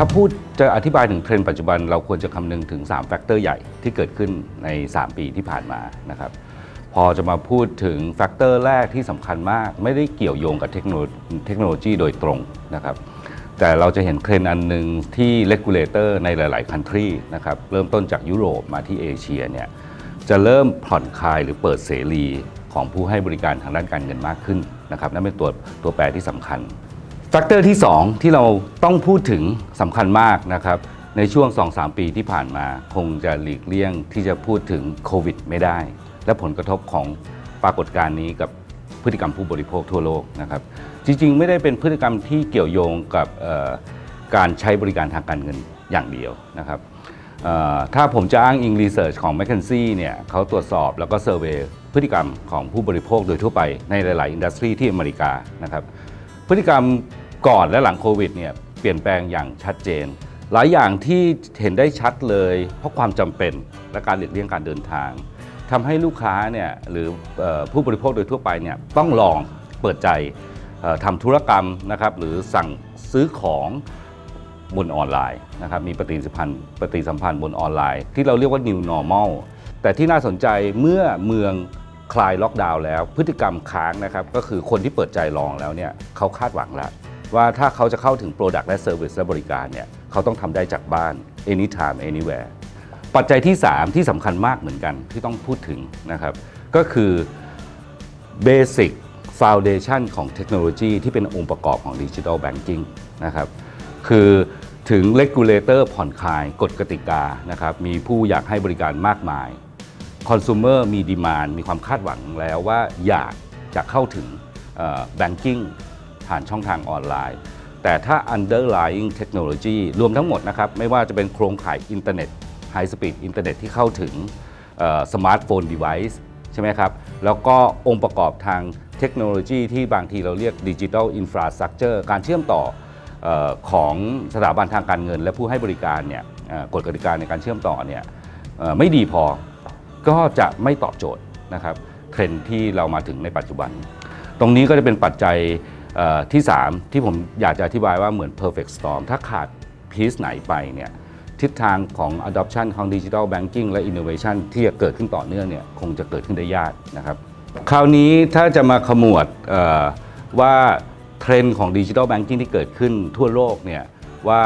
ถ้าพูดจะอธิบายถึงเทรนด์ปัจจุบันเราควรจะคำนึงถึง 3 แฟกเตอร์ใหญ่ที่เกิดขึ้นใน 3 ปีที่ผ่านมานะครับพอจะมาพูดถึงแฟกเตอร์แรกที่สำคัญมาก ไม่ได้เกี่ยวโยงกับเทคโนโลยีโดยตรงนะครับแต่เราจะเห็นเทรนด์อันหนึ่งที่เลกูเลเตอร์ในหลาย ๆ คันทรีนะครับเริ่มต้นจากยุโรปมาที่เอเชียเนี่ยจะเริ่มผ่อนคลายหรือเปิดเสรีของผู้ให้บริการทางด้านการเงินมากขึ้นนะครับนั่นเป็นตัวตัวแปรที่สำคัญ แฟกเตอร์ที่ 2 ที่เราต้องพูดถึงสำคัญมากนะครับ ในช่วง 2-3 ปีที่ผ่านมา คงจะหลีกเลี่ยงที่จะพูดถึงโควิดไม่ได้ และผลกระทบของปรากฏการณ์นี้กับพฤติกรรมผู้บริโภคทั่วโลกนะครับ จริงๆ ไม่ได้เป็นพฤติกรรมที่เกี่ยวโยงกับการใช้บริการทางการเงินอย่างเดียวนะครับถ้าผมจะอ้างอิงรีเสิร์ชของ m c k เคนซี่เนี่ยเขาตรวจสอบแล้วก็เซอร์เวยพฤติกรรมของผู้บริโภคโดยทั่วไปในหลาย ๆ อินดัสทรีที่อเมริกานะครับ พฤติกรรมก่อนและหลังโควิดเนี่ยเปลี่ยนแปลงอย่างชัดเจน หลายอย่างที่เห็นได้ชัดเลย เพราะความจำเป็นและการหลีกเลี่ยงการเดินทางทำให้ลูกค้าเนี่ยหรือผู้บริโภคโดยทั่วไปเนี่ยต้องลองเปิดใจเอ่อทำธุรกรรมนะครับหรือสั่งซื้อของบนออนไลน์นะครับมีปฏิสัมพันธ์ปฏิสัมพันธ์บนออนไลน์ ที่เราเรียกว่า new normal แต่ที่น่าสนใจเมื่อเมือง คลายล็อกดาวน์แล้ว พฤติกรรมค้างนะครับก็คือคนที่เปิดใจลองแล้วเนี่ยเขาคาดหวังแล้วว่าถ้าเขาจะเข้าถึง Product และ Service และบริการเนี่ยเขาต้องทำได้จากบ้าน anytime anywhere ปัจจัยที่ 3 ที่สำคัญมากเหมือนกันที่ต้องพูดถึงนะครับ ก็คือ Basic Foundation ของเทคโนโลยีที่เป็นองค์ประกอบของ Digital Banking นะครับคือถึง Regulator ผ่อนคลายกฎกติกานะครับมีผู้อยากให้บริการมากมาย Consumer มีดีมานมีความคาดหวังแล้วว่าอยากจะเข้าถึงเอ่อ Banking ผ่านช่องทางออนไลน์ แต่ถ้า underlying technology รวมทั้งหมดนะครับไม่ว่าจะเป็นโครงข่ายอินเทอร์เน็ต High Speed อินเทอร์เน็ตที่เข้าถึงสมาร์ทโฟน device ใช่ไหมครับ แล้วก็องค์ประกอบทางเทคโนโลยีที่บางทีเราเรียกดิจิทัลอินฟราสตรักเจอร์การเชื่อมต่ออของสถาบันทางการเงิน และผู้ให้บริการเนี่ยกฎกติกาในการเชื่อมต่อเนี่ยไม่ดีพอ ก็จะไม่ตอบโจทย์นะครับเทรนด์ที่เรามาถึงในปัจจุบัน ตรงนี้ก็จะเป็นปัจจัยเอ่อที่ 3 ที่ผมอยากจะอธิบายว่าเหมือน perfect storm ถ้าขาดพีซไหนไปเนี่ยทิศทางของ adoption ของ digital banking และ innovation ที่จะเกิดขึ้นต่อเนื่องเนี่ยคงจะเกิดขึ้นได้ยากนะครับ คราวนี้ถ้าจะมาขมวดว่าเทรนด์ของ digital banking ที่เกิดขึ้นทั่วโลกเนี่ยว่า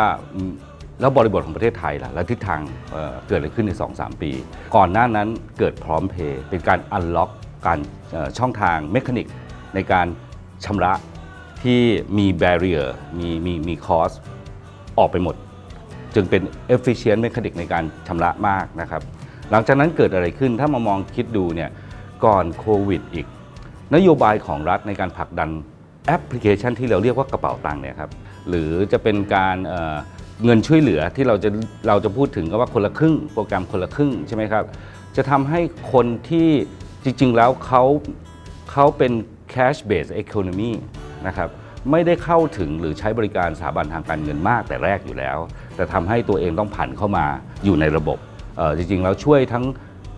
แล้วบริบทของประเทศไทยล่ะ และทิศทางเอ่อเกิดอะไรขึ้นใน 2-3 ปี ก่อนหน้านั้นเกิดพร้อมเพย์เป็นการ unlock กการเอ่อช่องทางเมคานิกในการชำระที่มี barrier มีมีมีคอสออกไปหมด จึงเป็น efficient mechanic ในการชำระมากนะครับ หลังจากนั้นเกิดอะไรขึ้นถ้ามามองคิดดูเนี่ยก่อนโควิดอีก นโยบายของรัฐในการผลักดันแอปพลิเคชันที่เราเรียกว่ากระเป๋าตังค์เนี่ยครับหรือจะเป็นการเอ่อ เงินช่วยเหลือที่เราจะเราจะพูดถึงก็ว่าคนละครึ่ง โปรแกรมคนละครึ่งใช่ไหมครับ จะทำให้คนที่จริง ๆ แล้วเขาเขาเป็น cash based economy นะครับไม่ได้เข้าถึงหรือใช้บริการสถาบันทางการเงินมากแต่แรกอยู่แล้ว แต่ทำให้ตัวเองต้องผันเข้ามาอยู่ในระบบเอ่อจริง ๆ แล้วช่วยทั้ง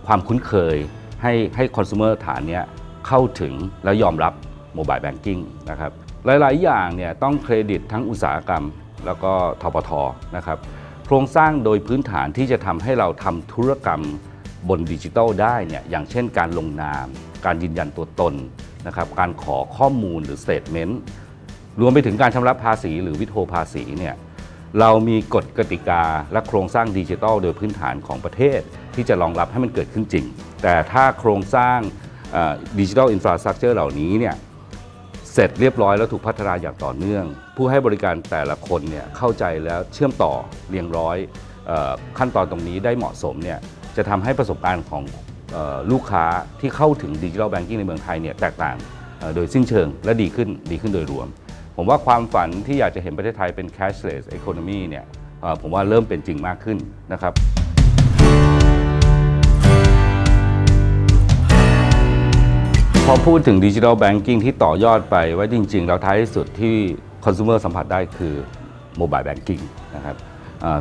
ความคุ้นเคยให้ให้คอน sumer ฐานเนี้ยเข้าถึงและยอมรับโมบายแบงกิ้งนะครับหลาย ๆ อย่างเนี่ยต้องเครดิตทั้งอุตสาหกรรม แล้วก็ทปทนะครับโครงสร้างโดยพื้นฐานที่จะทำให้เราทำธุรกรรมบนดิจิทัลได้เนี่ยอย่างเช่นการลงนาม การยืนยันตัวตนนะครับการขอข้อมูลหรือสเตทเมนต์รวมไปถึงการชำระภาษีหรือวิโทภาษีเนี่ยเรามีกฎกติกาและโครงสร้างดิจิทัลโดยพื้นฐานของประเทศ ที่จะรองรับให้มันเกิดขึ้นจริง แต่ถ้าโครงสร้างดิจิทัลอินฟราสตรักเจอร์เหล่านี้เนี่ย เสร็จเรียบร้อยแล้วถูกพัฒนาอย่างต่อเนื่อง ผู้ให้บริการแต่ละคนเนี่ยเข้าใจแล้วเชื่อมต่อเรียงร้อยออขั้นตอนตรงนี้ได้เหมาะสมเนี่ยจะทำให้ประสบการณ์ของออลูกค้าที่เข้าถึงดิจิทัลแบงกิ้งในเมืองไทยเนี่ยแตกต่างโดยสิ้นเชิงและดีขึ้นดีขึ้นโดยรวม ผมว่าความฝันที่อยากจะเห็นประเทศไทยเป็น cashless economy เนี่ยผมว่าเริ่มเป็นจริงมากขึ้นนะครับ พอพูดถึงดิจิทัลแบงกิ้งที่ต่อยอดไปว่าจริง ๆ แล้วท้ายที่สุดที่คอน sumer สัมผัสได้คือโมบายแบงกิ้งนะครับ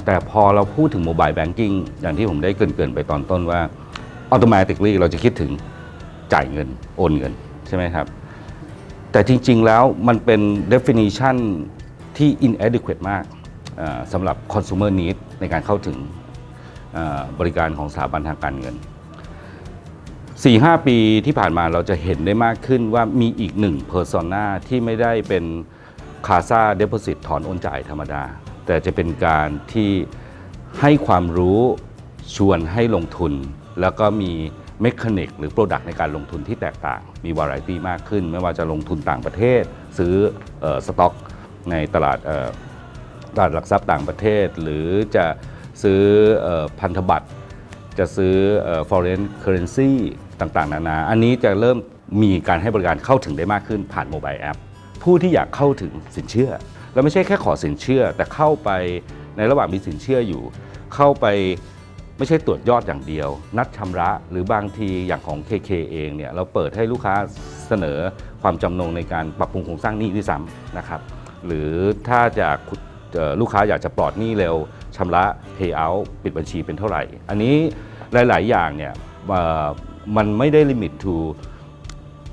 แต่พอเราพูดถึงโมบายแบงกิ้งอย่างที่ผมได้เกินๆไปตอนต้นว่าอัตโนมัติเราจะคิดถึงจ่ายเงินโอนเงินใช่ไหมครับ แต่จริง ๆ แล้วมันเป็น definition ที่ inadequate มากสำหรับ consumer need ในการเข้าถึงบริการของสถาบันทางการเงิน 4-5ปีที่ผ่านมาเราจะเห็นได้มากขึ้นว่ามีอีกหนึ่ง persona ที่ไม่ได้เป็นคาซาเด p o s i t ถอนโอนจ่ายธรรมดา แต่จะเป็นการที่ให้ความรู้ชวนให้ลงทุน แล้วก็มีเมคานิกหรือโปรดักต์ในการลงทุนที่แตกต่าง มีวาไรตี้มากขึ้น ไม่ว่าจะลงทุนต่างประเทศ ซื้ออสต็อกในตลาดตลาดหลักทรัพย์ต่างประเทศ หรือจะซื้อเออพันธบัตร จะซื้อเอ่อ foreign currency ต่างๆ นานา อันนี้จะเริ่มมีการให้บริการเข้าถึงได้มากขึ้นผ่านโมบายแอป ผู้ที่อยากเข้าถึงสินเชื่อ แล้วไม่ใช่แค่ขอสินเชื่อ แต่เข้าไปในระหว่างมีสินเชื่ออยู่ เข้าไปไม่ใช่ตรวจยอดอย่างเดียว นัดชำระหรือบางทีอย่างของ KK เองเนี่ยเราเปิดให้ลูกค้าเสนอความจำนงในการปรับปรุงโครงสร้างหนี้ด้วยซ้ำนะครับ หรือถ้าจะลูกค้าอยากจะปลอดหนี้เร็ว ชำระ pay out ปิดบัญชีเป็นเท่าไหร่ อันนี้หลาย ๆ อย่างเนี่ยมันไม่ได้ลิมิต to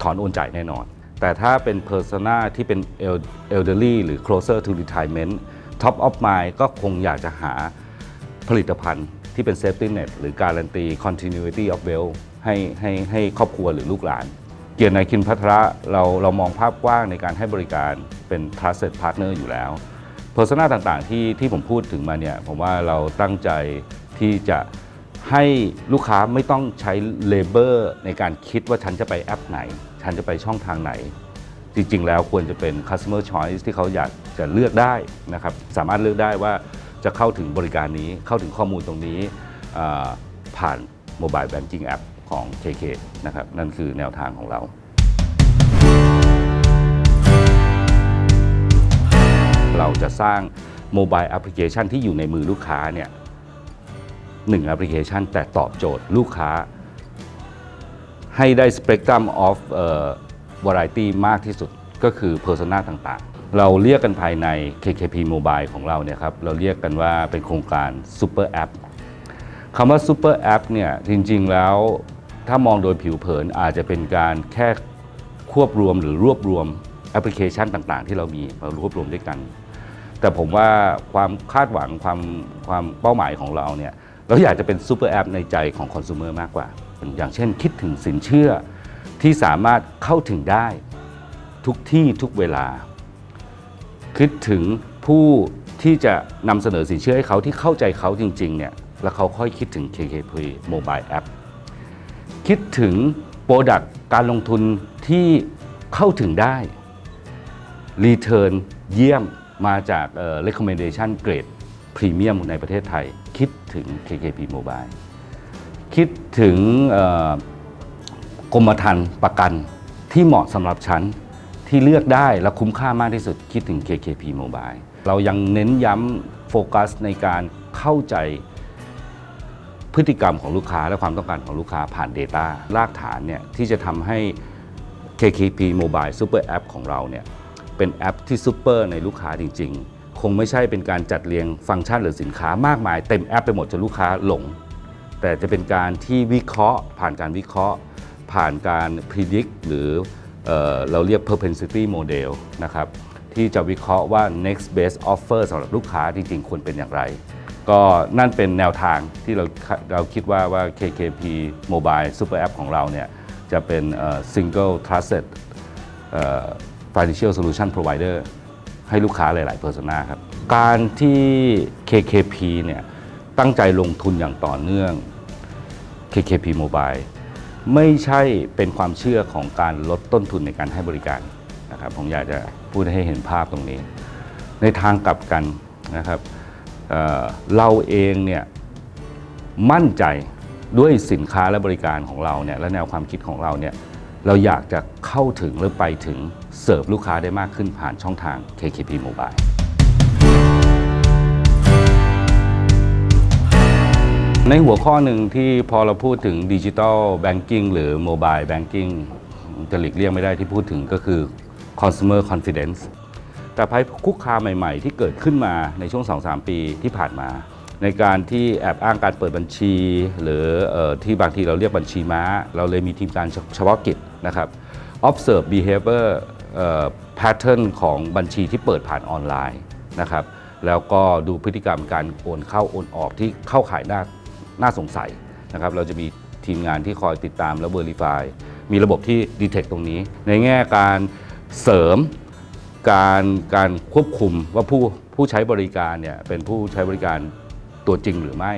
ถอนโอนจ่ายแน่นอน แต่ถ้าเป็น persona ที่เป็น elderly หรือ closer to retirement top of mind ก็คงอยากจะหาผลิตภัณฑ์ที่เป็น safety net หรือการันตี continuity of wealth ให้ให้ให้ครอบครัวหรือลูกหลาน เกียรตินายคินพัทระเราเรามองภาพกว้างในการให้บริการเป็น trusted partner อยู่แล้ว persona ต่างๆที่ที่ผมพูดถึงมาเนี่ยผมว่าเราตั้งใจที่จะให้ลูกค้าไม่ต้องใช้เลเบอร์ในการคิดว่าฉันจะไปแอปไหน ฉันจะไปช่องทางไหน จริงๆ แล้วควรจะเป็น customer choice ที่เขาอยากจะเลือกได้นะครับ สามารถเลือกได้ว่าจะเข้าถึงบริการนี้เข้าถึงข้อมูลตรงนี้ผ่าน mobile banking app ของ KK นะครับ นั่นคือแนวทางของเรา เราจะสร้างโมบายแอปพลิเคชันที่อยู่ในมือลูกค้าเนี่ยหนึ่งแอปพลิเคชันแต่ตอบโจทย์ลูกค้า ให้ได้ spectrum of เอ่อ variety มากที่สุดก็คือ persona ต่างๆ เราเรียกกันภายใน KKP Mobile ของเราเนี่ยครับเราเรียกกันว่าเป็นโครงการ Super App คำว่า Super App เนี่ยจริงๆแล้วถ้ามองโดยผิวเผินอาจจะเป็นการแค่ควบรวมหรือรวบรวมแอปพลิเคชันต่างๆ ที่เรามีมารวบรวมด้วยกัน แต่ผมว่าความคาดหวังความความเป้าหมายของเราเนี่ยเราอยากจะเป็นซูเปอร์แอปในใจของคอน sumer มากกว่า อย่างเช่นคิดถึงสินเชื่อที่สามารถเข้าถึงได้ทุกที่ทุกเวลา คิดถึงผู้ที่จะนำเสนอสินเชื่อให้เขาที่เข้าใจเขาจริงๆเนี่ยแล้วเขาค่อยคิดถึง KKP Mobile App คิดถึงโปรดักต์การลงทุนที่เข้าถึงได้รีเทิร์นเยี่ยม มาจากเอ่อ recommendation grade พรีเมียมในประเทศไทย คิดถึง KKP Mobile คิดถึงกรมธรรม์ประกันที่เหมาะสำหรับฉันที่เลือกได้และคุ้มค่ามากที่สุดคิดถึง KKP Mobile เรายังเน้นย้ำโฟกัสในการเข้าใจพฤติกรรมของลูกค้าและความต้องการของลูกค้าผ่าน Data รากฐานเนี่ยที่จะทำให้ KKP Mobile Super App ของเราเนี่ย เป็นแอปที่ซูเปอร์ในลูกค้าจริง ๆ คงไม่ใช่เป็นการจัดเรียงฟังก์ชันหรือสินค้ามากมายเต็มแอปไปหมดจนลูกค้าหลง แต่จะเป็นการที่วิเคราะห์ ผ่านการวิเคราะห์ ผ่านการ predict หรือเออเราเรียก propensity model นะครับที่จะวิเคราะห์ว่า next best offer สำหรับลูกค้าจริง ๆ ควรเป็นอย่างไร ก็นั่นเป็นแนวทางที่เราเราคิดว่าว่า KKP Mobile Super App ของเราเนี่ยจะเป็น single trusted financial solution provider ให้ลูกค้าหลายๆ persona ครับ การที่ KKP เนี่ยตั้งใจลงทุนอย่างต่อเนื่อง KKP Mobile ไม่ใช่เป็นความเชื่อของการลดต้นทุนในการให้บริการนะครับผมอยากจะพูดให้เห็นภาพตรงนี้ ในทางกลับกันนะครับเเราเองเนี่ยมั่นใจด้วยสินค้าและบริการของเราเนี่ยและแนวความคิดของเราเนี่ย เราอยากจะเข้าถึงหรือไปถึงเสิร์ฟลูกค้าได้มากขึ้นผ่านช่องทาง KKP Mobile ในหัวข้อหนึ่งที่พอเราพูดถึงดิจิ t a ลแบงกิ้งหรือโมบายแบงกิ้งจะหลีกเลี่ยงไม่ได้ที่พูดถึงก็คือ consumer confidence แต่ภัยคุกคามใหม่ๆ ที่เกิดขึ้นมาในช่วง 2-3 ปีที่ผ่านมา ในการที่แอบอ้างการเปิดบัญชี หรือออที่บางทีเราเรียกบัญชีม้า เราเลยมีทีมการเฉพาะกิจ นะครับ observe behavior pattern ของบัญชีที่เปิดผ่านออนไลน์นะครับ แล้วก็ดูพฤติกรรมการโอนเข้าโอนออกที่เข้าข่ายน่าน่าสงสัยนะครับ เราจะมีทีมงานที่คอยติดตามและ Verify มีระบบที่ detect ตรงนี้ ในแง่การเสริมการการควบคุมว่าผู้ผู้ใช้บริการเนี่ยเป็นผู้ใช้บริการตัวจริงหรือไม่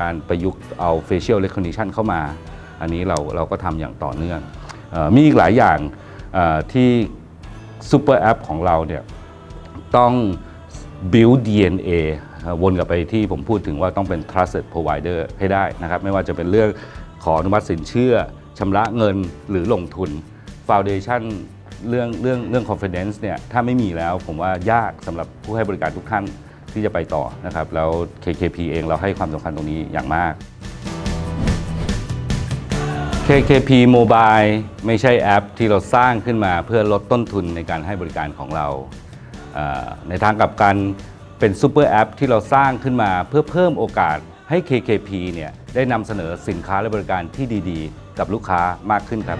การประยุกต์เอา facial recognition เข้ามา อันนี้เราเราก็ทำอย่างต่อเนื่อง มีอีกหลายอย่างที่ซูเปอร์แอปของเราเนี่ยต้อง build DNA วนกลับไปที่ผมพูดถึงว่าต้องเป็น trusted provider ให้ได้นะครับ ไม่ว่าจะเป็นเรื่องขออนุมัติสินเชื่อชำระเงินหรือลงทุน Foundation เรื่องเรื่องเรื่อง confidence เนี่ยถ้าไม่มีแล้วผมว่ายากสำหรับผู้ให้บริการทุกท่านที่จะไปต่อนะครับ แล้ว KKP เองเราให้ความสำคัญตรงนี้อย่างมาก KKP Mobile ไม่ใช่แอปที่เราสร้างขึ้นมาเพื่อลดต้นทุนในการให้บริการของเรา ในทางกลับกันเป็นซูเปอร์แอปที่เราสร้างขึ้นมาเพื่อเพิ่มโอกาสให้ KKP เนี่ยได้นำเสนอสินค้าและบริการที่ดีๆ กับลูกค้ามากขึ้นครับ